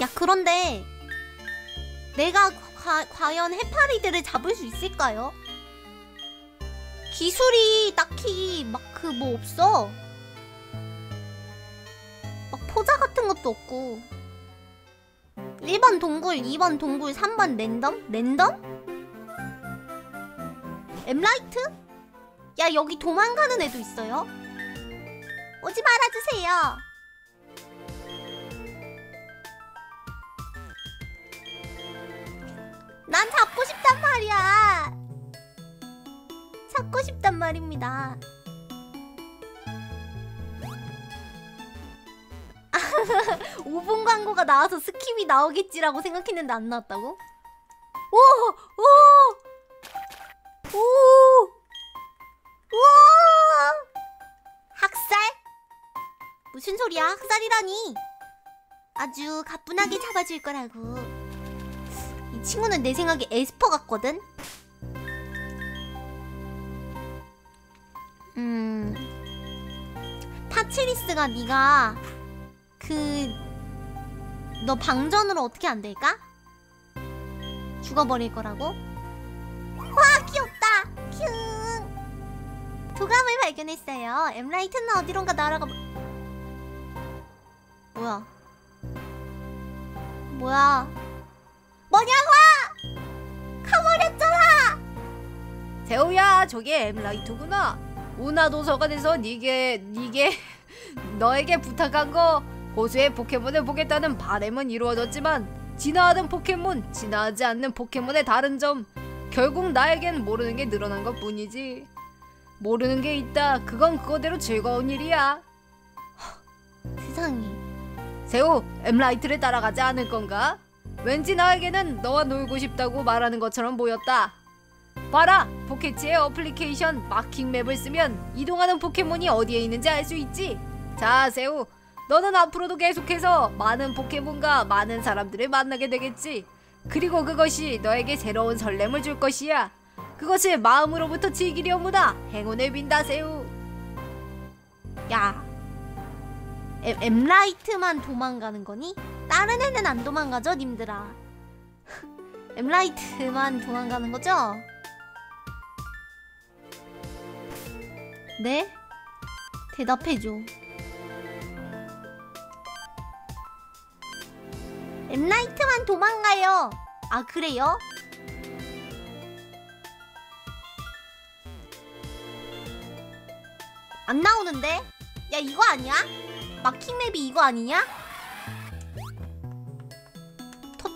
야 그런데 내가 과, 과연 해파리들을 잡을 수 있을까요? 기술이 딱히 막 그 뭐 없어. 막 포자 같은 것도 없고. 1번 동굴, 2번 동굴, 3번 랜덤? 랜덤? 엠라이트? 야 여기 도망가는 애도 있어요? 오지 말아주세요. 난 잡고 싶단 말이야. 잡고 싶단 말입니다. 5분 광고가 나와서 스킵이 나오겠지라고 생각했는데 안 나왔다고? 오! 오! 오! 우와! 학살? 무슨 소리야? 학살이라니? 아주 가뿐하게 잡아줄 거라고. 이 친구는 내 생각에 에스퍼 같거든? 음... 파치리스가 네가 그... 너 방전으로 어떻게 안 될까? 죽어버릴 거라고? 와 귀엽다! 큐! 도감을 발견했어요. 엠라이트는 어디론가 날아가... 뭐야? 뭐야? 뭐냐고! 가버렸잖아! 세호야 저게 엠라이트구나 운하 도서관에서 니게 니게 너에게 부탁한 거 고수의 포켓몬을 보겠다는 바램은 이루어졌지만 진화하는 포켓몬 진화하지 않는 포켓몬의 다른 점 결국 나에겐 모르는 게 늘어난 것 뿐이지 모르는 게 있다 그건 그거대로 즐거운 일이야 세상에. 세호 엠라이트를 따라가지 않을 건가? 왠지 나에게는 너와 놀고 싶다고 말하는 것처럼 보였다. 봐라! 포켓치의 어플리케이션 마킹 맵을 쓰면 이동하는 포켓몬이 어디에 있는지 알 수 있지? 자, 세호. 너는 앞으로도 계속해서 많은 포켓몬과 많은 사람들을 만나게 되겠지. 그리고 그것이 너에게 새로운 설렘을 줄 것이야. 그것을 마음으로부터 즐기려무나 행운을 빈다, 세호. 야. 엠, 엠라이트만 도망가는 거니? 다른 애는 안 도망가죠, 님들아? 엠라이트만 도망가는 거죠? 네? 대답해줘. 엠라이트만 도망가요. 아, 그래요? 안 나오는데? 야, 이거 아니야? 마킹 맵이 이거 아니냐?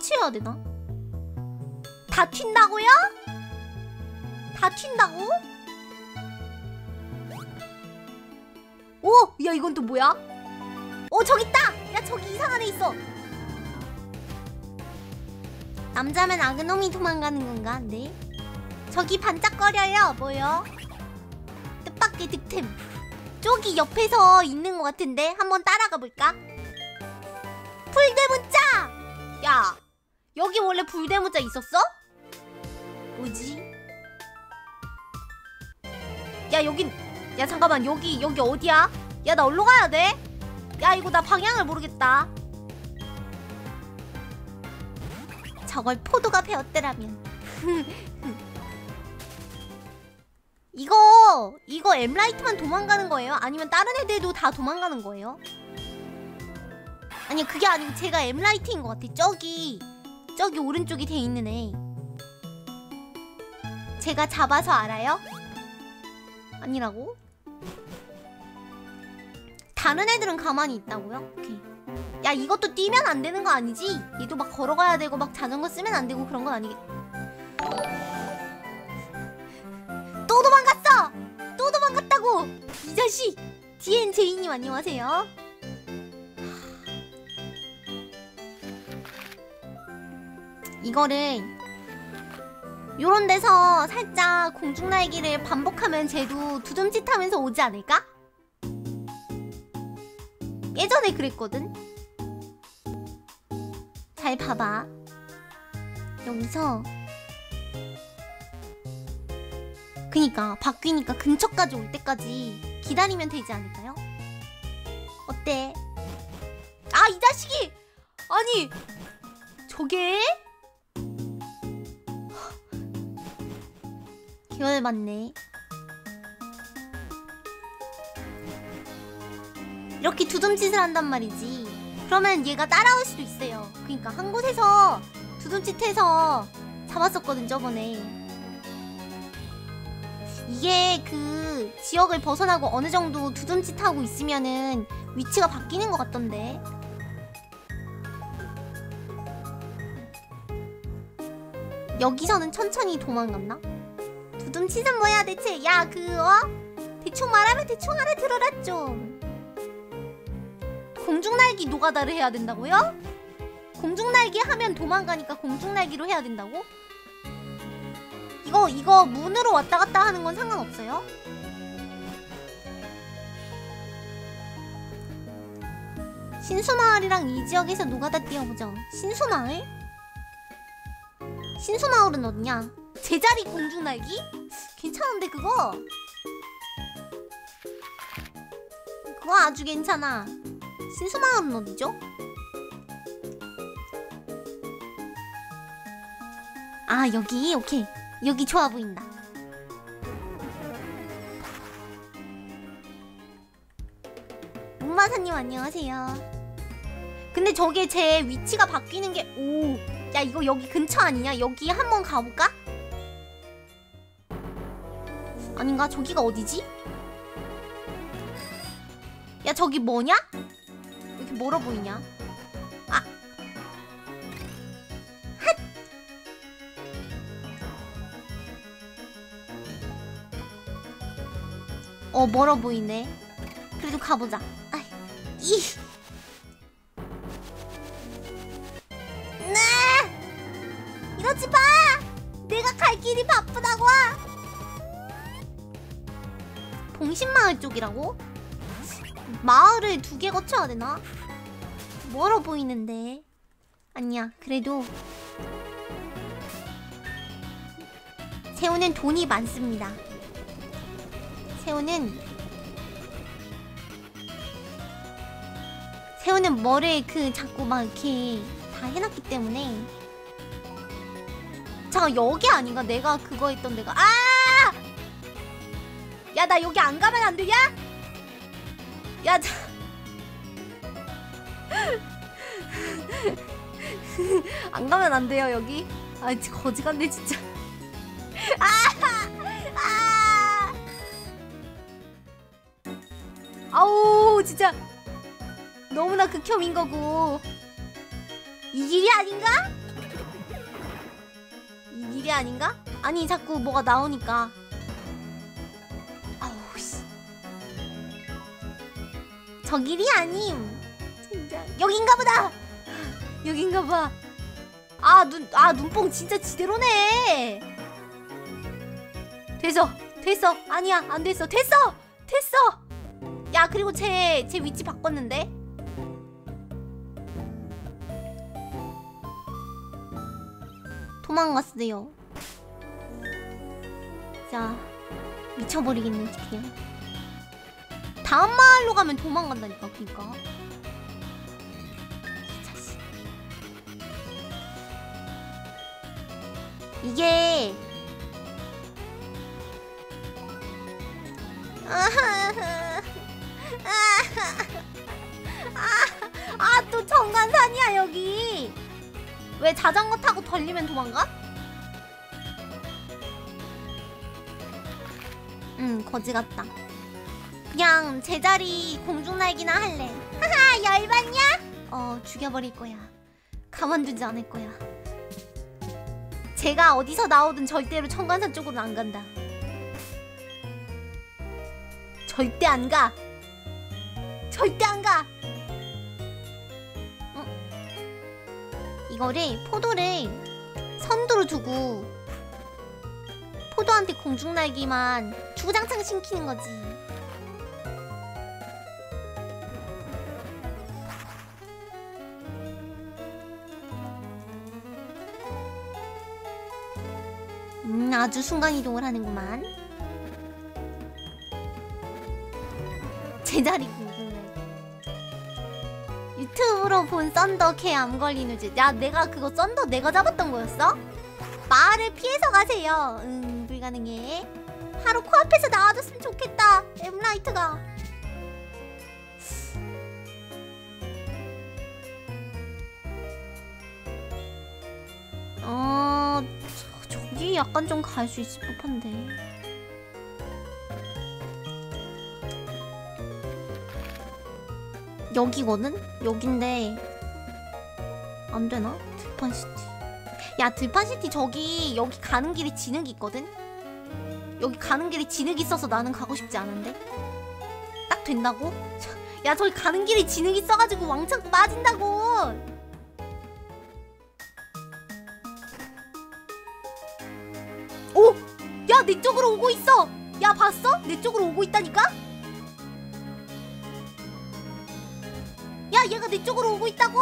터치해야 되나? 다 튄다고요? 다 튄다고? 오! 야 이건 또 뭐야? 오 저기 있다! 야 저기 이상한 애 있어 남자면 아그놈이 도망가는 건가? 네 저기 반짝거려요 뭐요? 뜻밖의 득템 저기 옆에서 있는 것 같은데 한번 따라가 볼까? 불대문자! 야 여기 원래 불대문자 있었어? 뭐지? 야 여긴 야 잠깐만 여기 여기 어디야? 야 나 어디로 가야 돼? 야 이거 나 방향을 모르겠다 저걸 포도가 배웠더라면 이거 이거 엠라이트만 도망가는 거예요? 아니면 다른 애들도 다 도망가는 거예요? 아니 그게 아니고 제가 엠라이트인 것 같아 저기 저기 오른쪽에 돼 있는 애 제가 잡아서 알아요? 아니라고? 다른 애들은 가만히 있다고요? 오케이 야 이것도 뛰면 안 되는 거 아니지? 얘도 막 걸어가야 되고 막 자전거 쓰면 안 되고 그런 건 아니겠 또 도망갔어! 또 도망갔다고! 이 자식! DN 제이님 안녕하세요 이거를 요런 데서 살짝 공중 날기를 반복하면 쟤도 두둠짓하면서 오지 않을까? 예전에 그랬거든 잘 봐봐 여기서 그니까 바뀌니까 근처까지 올 때까지 기다리면 되지 않을까요? 어때? 아 이 자식이! 아 아니 저게 기회를 받네. 이렇게 두둠짓을 한단 말이지. 그러면 얘가 따라올 수도 있어요. 그러니까 한 곳에서 두둠짓해서 잡았었거든 저번에. 이게 그 지역을 벗어나고 어느 정도 두둠짓하고 있으면은 위치가 바뀌는 것 같던데. 여기서는 천천히 도망갔나? 두둠짓은 뭐야 대체? 야 그거 대충 말하면 대충 알아들어라 좀. 공중날기 노가다를 해야 된다고요? 공중날기 하면 도망가니까 공중날기로 해야 된다고? 이거 이거 문으로 왔다 갔다 하는 건 상관없어요? 신수마을이랑 이 지역에서 노가다 뛰어보죠. 신수마을? 신수마을은 어디냐? 제자리 공중날기? 괜찮은데 그거? 그거 아주 괜찮아. 신수마을은 어디죠? 아 여기 오케이 여기 좋아 보인다. 문마사님 안녕하세요. 근데 저게 제 위치가 바뀌는 게 오. 야 이거 여기 근처 아니냐? 여기 한번 가볼까? 아닌가? 저기가 어디지? 야 저기 뭐냐? 왜 이렇게 멀어 보이냐? 아. 핫. 어 멀어 보이네. 그래도 가보자. 아이. 이. 쪽이라고? 마을을 두 개 거쳐야 되나? 멀어 보이는데. 아니야, 그래도. 새우는 돈이 많습니다. 새우는. 새우는 뭐를 그 자꾸 막 이렇게 다 해놨기 때문에. 잠깐, 여기 아닌가? 내가 그거 했던 데가. 아! 야, 나 여기 안 가면 안 되냐? 야, 자. 안 가면 안 돼요, 여기. 아, 거지 같네, 진짜. 아! 아! 아우, 진짜. 너무나 극혐인 거고. 이 길이 아닌가? 이 길이 아닌가? 아니, 자꾸 뭐가 나오니까. 저 길이 아님. 진짜 여긴가 보다. 여긴가 봐. 아, 눈, 아, 눈뽕 진짜 지대로네. 됐어. 됐어. 아니야. 안 됐어. 됐어. 됐어. 야, 그리고 제, 제 위치 바꿨는데. 도망갔어요. 자, 미쳐버리겠네, 그냥. 다음 마을로 가면 도망간다니까 그니까. 이게 아또 정관산이야 여기 왜 자전거 타고 돌리면 도망가? 응 거지 같다 그냥 제자리 공중날기나 할래. 하하, 열받냐? 어, 죽여버릴 거야. 가만두지 않을 거야. 제가 어디서 나오든 절대로 청관산 쪽으로는 안 간다. 절대 안 가. 절대 안 가. 응? 이거를 포도를 선두로 두고 포도한테 공중날기만 주구장창 신키는 거지. 아주 순간이동을 하는구만. 제자리. 유튜브 유튜브로 본 썬더 개암 걸린 우즈. 야, 내가 그거 썬더 내가 잡았던 거였어? 말을 피해서 가세요. 음, 불가능해. 바로 코앞에서 나와줬으면 좋겠다. 엠라이트가. 어, 약간 좀 갈 수 있을 법한데. 여기거든? 여긴데 안 되나? 들판시티. 야, 들판시티 저기 여기 가는 길에 진흙이 있거든? 여기 가는 길에 진흙이 있어서 나는 가고 싶지 않은데? 딱 된다고? 야, 저기 가는 길에 진흙이 있어가지고 왕창 빠진다고! 오고 있어! 야, 봤어? 내 쪽으로 오고 있다니까? 야, 얘가 내 쪽으로 오고 있다고!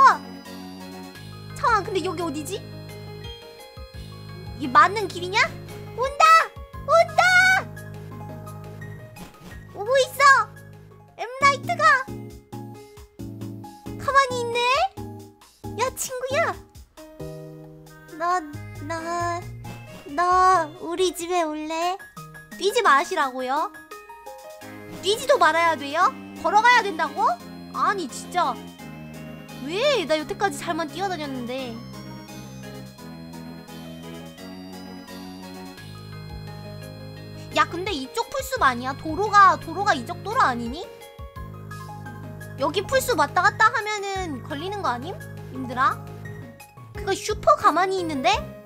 잠깐, 근데 여기 어디지? 이게 맞는 길이냐? 온다! 온다! 오고 있어! 엠라이트가! 가만히 있네? 야, 친구야! 너, 나, 너, 우리 집에 올래? 뛰지 마시라고요? 뛰지도 말아야 돼요? 걸어가야 된다고? 아니, 진짜. 왜? 나 여태까지 잘만 뛰어다녔는데. 야 근데 이쪽 풀숲 아니야? 도로가 도로가 이쪽 도로 아니니? 여기 풀숲 왔다 갔다 하면은 걸리는 거 아님? 님들아? 그거 슈퍼 가만히 있는데?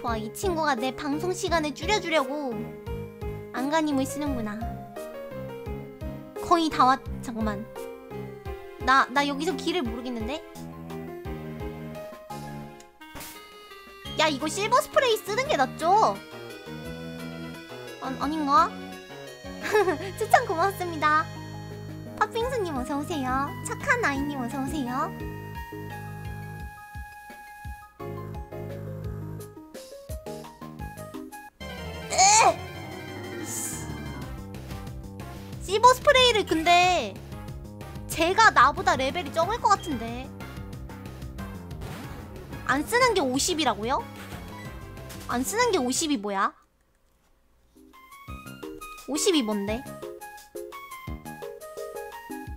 좋아 이 친구가 내 방송 시간을 줄여주려고 안간힘을 쓰는구나 거의 다 왔... 잠깐만 나, 나 여기서 길을 모르겠는데? 야 이거 실버 스프레이 쓰는 게 낫죠? 아, 아닌가? 추천 고맙습니다. 팥빙수님 어서오세요. 착한 아이님 어서오세요. 제가 나보다 레벨이 적을 것 같은데 안 쓰는 게 50이라고요? 안 쓰는 게 50이 뭐야? 50이 뭔데?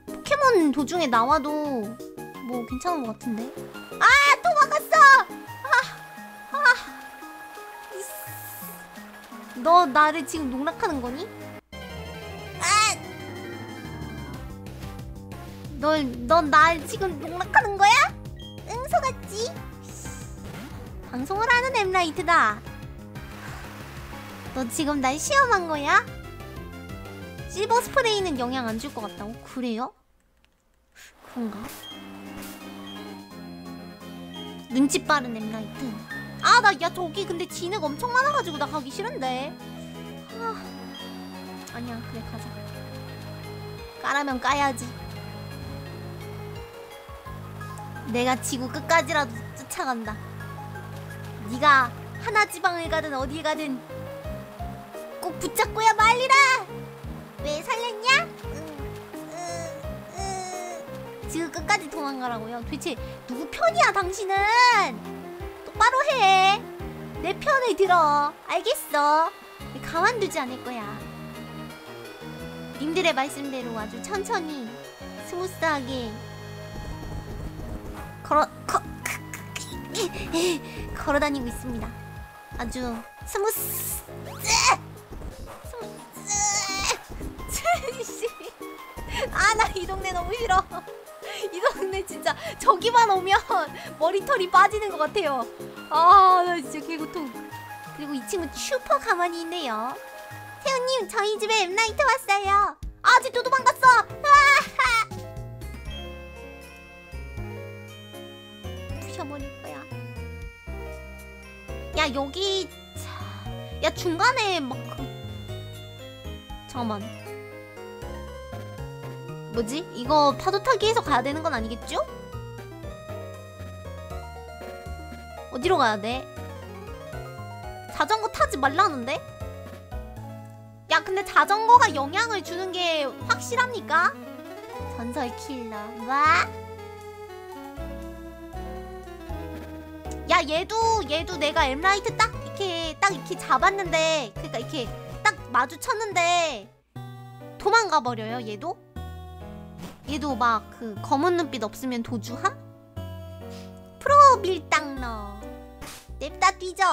포켓몬 도중에 나와도 뭐 괜찮은 것 같은데? 아 도망갔어! 아, 아. 이씨. 너 나를 지금 농락하는 거니? 널넌날 지금 농락하는 거야? 응 속았지? 방송을 하는 엠라이트다. 너 지금 날 시험한 거야? 실버 스프레이는 영향 안 줄 것 같다고? 그래요? 그런가? 눈치 빠른 엠라이트 아 나 야 저기 근데 진흙 엄청 많아가지고 나 가기 싫은데 아, 아니야 그래 가자 까라면 까야지 내가 지구 끝까지라도 쫓아간다 네가 하나 지방을 가든 어딜 가든 꼭 붙잡고야 말리라 왜 응. 지금 끝까지 도망가라고요. 도대체 누구 편이야 당신은? 똑바로 해. 내 편을 들어. 알겠어. 가만두지 않을 거야. 님들의 말씀대로 아주 천천히 스무스하게 걸어 거, 걸어 다니고 있습니다. 아주 스무스. 스무스. 아나 이 동네 너무 싫어. 이 동네 진짜 저기만 오면 머리털이 빠지는 것 같아요. 아나 진짜 개고통. 그리고 이 친구 슈퍼 가만히 있네요. 태우님 저희 집에 엠라이트 왔어요. 아쟤또 도망갔어. 버릴 거야. 야 여기 차- 야 중간에 막 그... 잠깐만. 뭐지? 이거 파도 타기해서 가야 되는 건 아니겠죠? 어디로 가야 돼? 자전거 타지 말라는데? 야 근데 자전거가 영향을 주는 게 확실합니까? 전설 킬러 와 야 얘도 얘도 내가 엠라이트 딱 이렇게 딱 이렇게 잡았는데 그러니까 이렇게 딱 마주쳤는데 도망가 버려요 얘도? 얘도 막 그 검은 눈빛 없으면 도주함? 프로 밀당러 냅다 뛰죠?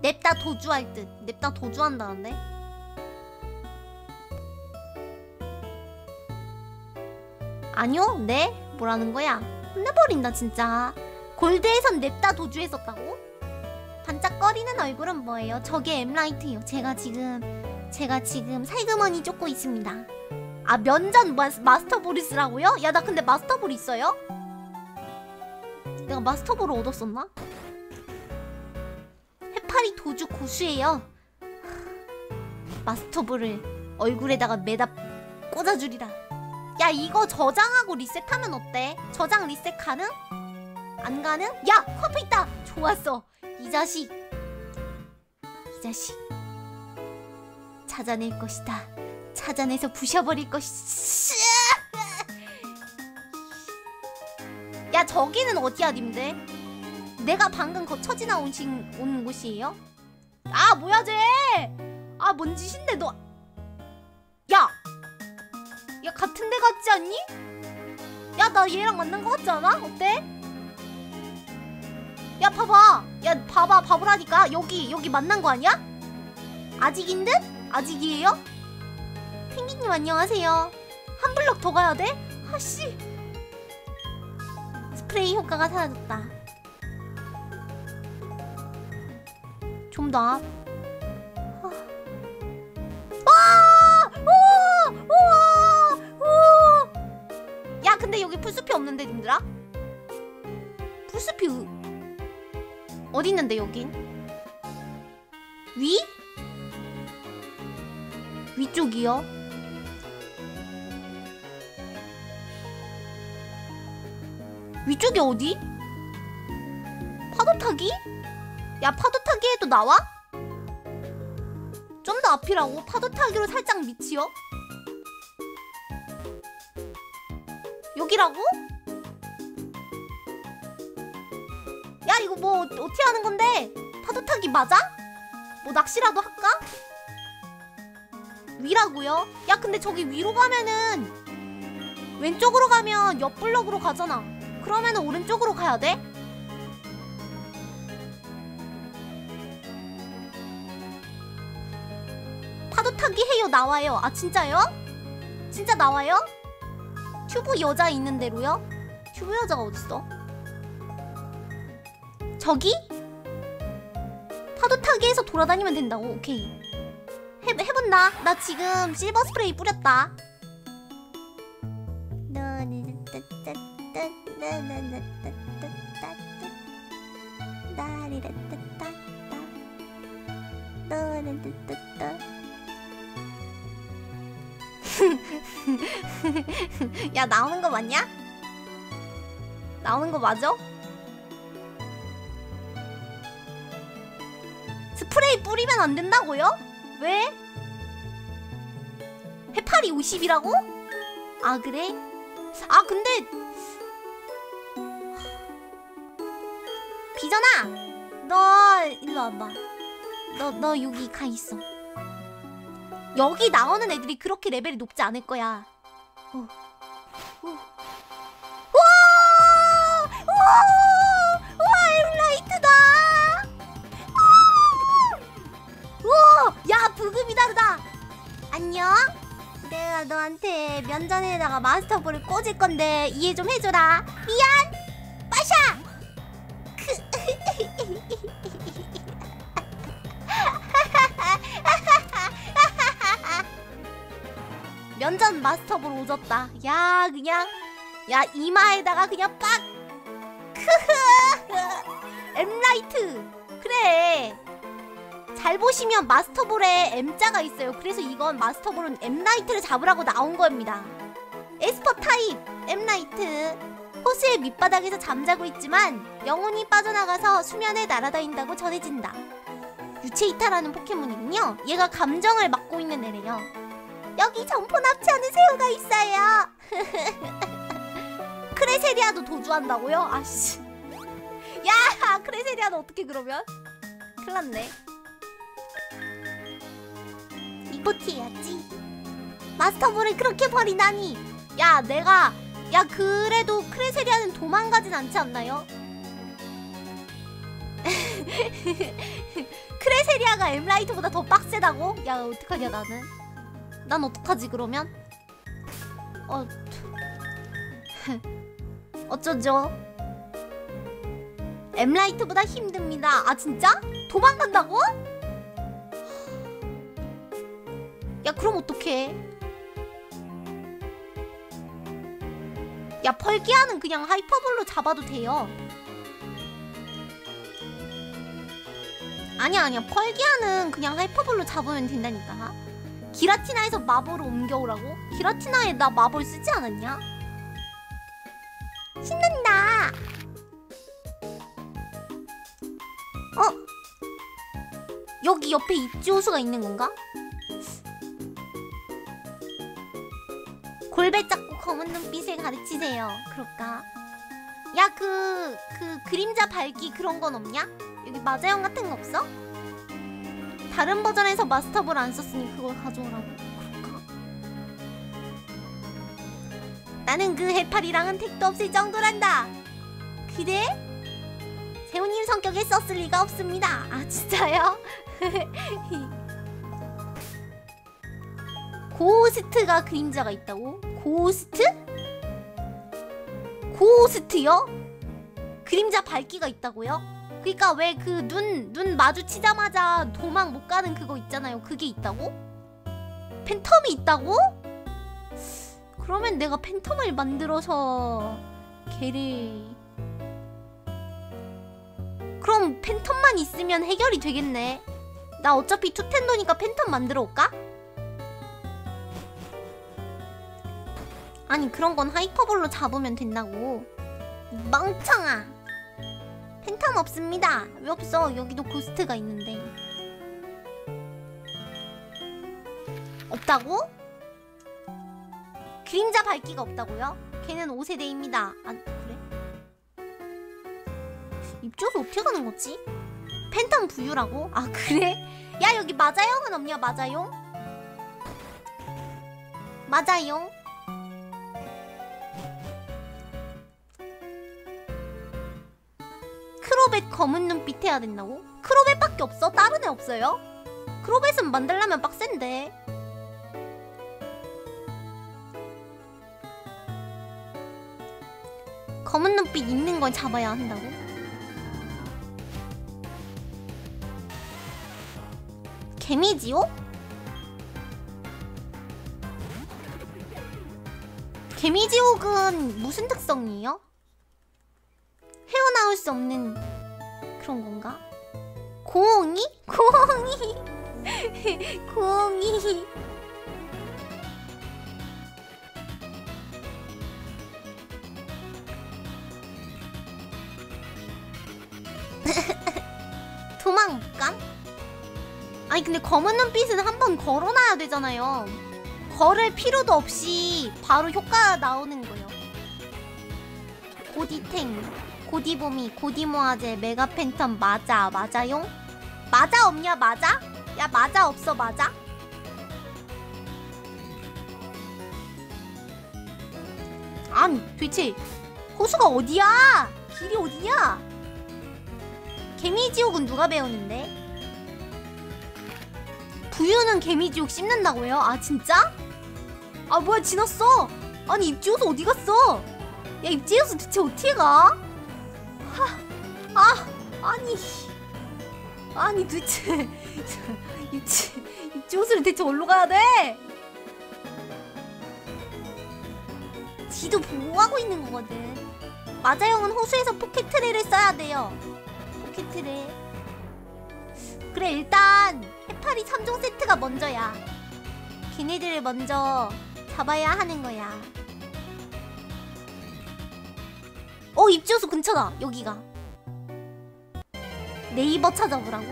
냅다 도주할 듯 냅다 도주한다는데? 아니요 네 뭐라는 거야 혼내버린다 진짜 골드에선 냅다 도주했었다고? 반짝거리는 얼굴은 뭐예요? 저게 엠라이트예요 제가 지금 제가 지금 살그머니 쫓고 있습니다 아 면전 마스, 마스터볼 쓰라고요? 야 나 근데 마스터볼 있어요? 내가 마스터볼을 얻었었나? 해파리 도주 고수예요 마스터볼을 얼굴에다가 매다 꽂아주리라 야 이거 저장하고 리셋하면 어때? 저장 리셋 가능? 안 가능? 야 커피 있다 좋았어 이 자식 이 자식 찾아낼 것이다 찾아내서 부셔버릴 것이 야 저기는 어디야 님들 내가 방금 거처지 나온 지- 온 곳이에요? 아 뭐야 쟤 아 뭔 짓인데 너 같은 데 같지 않니? 야 나 얘랑 만난 거 같지 않아? 어때? 야 봐봐 야 봐봐 봐보라니까 여기 여기 만난 거 아니야? 아직인 듯? 아직이에요? 펭귄님 안녕하세요 한 블럭 더 가야 돼? 아씨 스프레이 효과가 사라졌다 좀더 여기 풀숲이 없는데 님들아? 풀숲이 우- 어디 있는데 여긴? 위? 위쪽이요? 위쪽이 어디? 파도 타기? 야 파도 타기에도 나와? 좀 더 앞이라고? 파도 타기로 살짝 밑이요? 여기라고? 야 이거 뭐 어- 어떻게 하는 건데? 파도 타기 맞아? 뭐 낚시라도 할까? 위라고요? 야 근데 저기 위로 가면은 왼쪽으로 가면 옆 블럭으로 가잖아. 그러면은 오른쪽으로 가야 돼? 파도 타기 해요 나와요. 아 진짜요? 진짜 나와요? 튜브 여자 있는 대로요? 튜브 여자가 어딨어? 저기? 파도 타기에서 돌아다니면 된다고? 오케이. 해, 해본다. 나 지금 실버 스프레이 뿌렸다. 야 나오는 거 맞냐? 나오는 거 맞아? 스프레이 뿌리면 안 된다고요? 왜? 해파리 50이라고? 아 그래? 아 근데 비전아 너 일로 와봐 너 너 여기 가 있어 여기 나오는 애들이 그렇게 레벨이 높지 않을 거야 어. 어. 우와! 우와! 우와 엠라이트다 우와! 야 부금이 다르다 안녕 내가 너한테 면전에다가 마스터볼을 꽂을 건데 이해 좀 해줘라 미안 면전 마스터볼 오졌다 야 그냥 야 이마에다가 그냥 빡 크흐 엠라이트 그래 잘 보시면 마스터볼에 M자가 있어요. 그래서 이건 마스터볼은 M라이트를 잡으라고 나온 겁니다. 에스퍼 타입 M라이트 호수의 밑바닥에서 잠자고 있지만 영혼이 빠져나가서 수면에 날아다닌다고 전해진다. 유체이타라는 포켓몬이군요. 얘가 감정을 맡고 있는 애래요. 여기 점포 납치하는 새우가 있어요. 크레세리아도 도주한다고요? 아씨. 야 크레세리아는 어떻게 그러면? 큰일 났네. 해야지. 마스터볼을 그렇게 버리다니. 야 내가 야 그래도 크레세리아는 도망가진 않지 않나요? 크레세리아가 엠라이트보다 더 빡세다고? 야 어떡하냐 나는 난 어떡하지 그러면? 어 어쩌죠? 엠라이트보다 힘듭니다 아 진짜? 도망간다고? 야 그럼 어떡해 야 펄기아는 그냥 하이퍼볼로 잡아도 돼요 아니야 아니야 펄기아는 그냥 하이퍼볼로 잡으면 된다니까 기라티나에서 마법으로 옮겨오라고? 기라티나에 나 마법 쓰지 않았냐? 신난다 어? 여기 옆에 입지 호수가 있는 건가? 골배 잡고 검은 눈빛을 가르치세요 그럴까? 야 그... 그 그림자 밝기 그런 건 없냐? 여기 마자형 같은 거 없어? 다른 버전에서 마스터볼 안 썼으니 그걸 가져오라고 그럴까? 나는 그 해파리랑은 택도 없을 정도란다 그래? 세훈님 성격에 썼을 리가 없습니다 아 진짜요? 고스트가 그림자가 있다고? 고스트? 고스트요? 그림자 밝기가 있다고요? 그니까 왜 그 눈 눈 마주치자마자 도망 못 가는 그거 있잖아요. 그게 있다고? 팬텀이 있다고? 그러면 내가 팬텀을 만들어서 걔를 그럼 팬텀만 있으면 해결이 되겠네. 나 어차피 투텐도니까 팬텀 만들어 올까? 아니 그런 건 하이퍼볼로 잡으면 된다고. 멍청아. 팬텀 없습니다. 왜 없어? 여기도 고스트가 있는데. 없다고? 그림자 밝기가 없다고요? 걔는 5세대입니다. 아, 그래? 입조수 어떻게 가는 거지? 팬텀 부유라고? 아, 그래? 야, 여기 마자용은 없냐, 마자용? 마자용? 크로벳 검은 눈빛 해야 된다고? 크로벳밖에 없어? 다른 애 없어요? 크로벳은 만들려면 빡센데 검은 눈빛 있는 걸 잡아야 한다고? 개미지요? 개미지옥은 무슨 특성이에요? 헤어나올 수 없는 그런 건가? 공이? 공이 공이 도망 못 감? 아니 근데 검은 눈빛은 한 번 걸어놔야 되잖아요 걸을 필요도 없이 바로 효과 나오는 거예요 고디탱 고디보미 고디모아제 메가 팬텀 맞아 맞아용? 맞아 없냐 맞아? 야 맞아 없어 맞아? 아니 도대체 호수가 어디야? 길이 어디냐? 개미지옥은 누가 배우는데? 부유는 개미지옥 씹는다고요? 아 진짜? 아 뭐야 지났어 아니 입지호수 어디 갔어? 야 입지호수 대체 어떻게 가? 하, 아 아니 아니 도대체 입지 입지호수를 대체 어디로 가야 돼? 지도 보고 하고 있는 거거든. 마자형은 호수에서 포켓트레를 써야 돼요. 포켓트레. 그래 일단 해파리 3종 세트가 먼저야. 걔네들을 먼저 잡아야 하는 거야. 어 입지호수 근처다 여기가 네이버 찾아보라고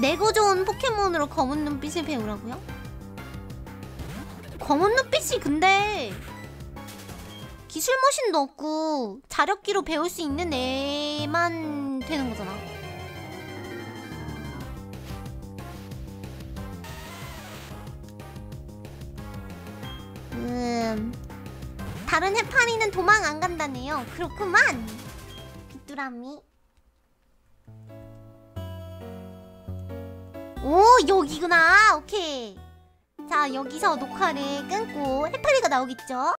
내고 좋은 포켓몬으로 검은 눈빛을 배우라고요? 검은 눈빛이 근데 기술 머신도 없고 자력기로 배울 수 있는 애만 되는 거잖아. 음, 다른 해파리는 도망 안 간다네요. 그렇구만. 귀뚜라미. 오 여기구나. 오케이. 자 여기서 녹화를 끊고 해파리가 나오겠죠?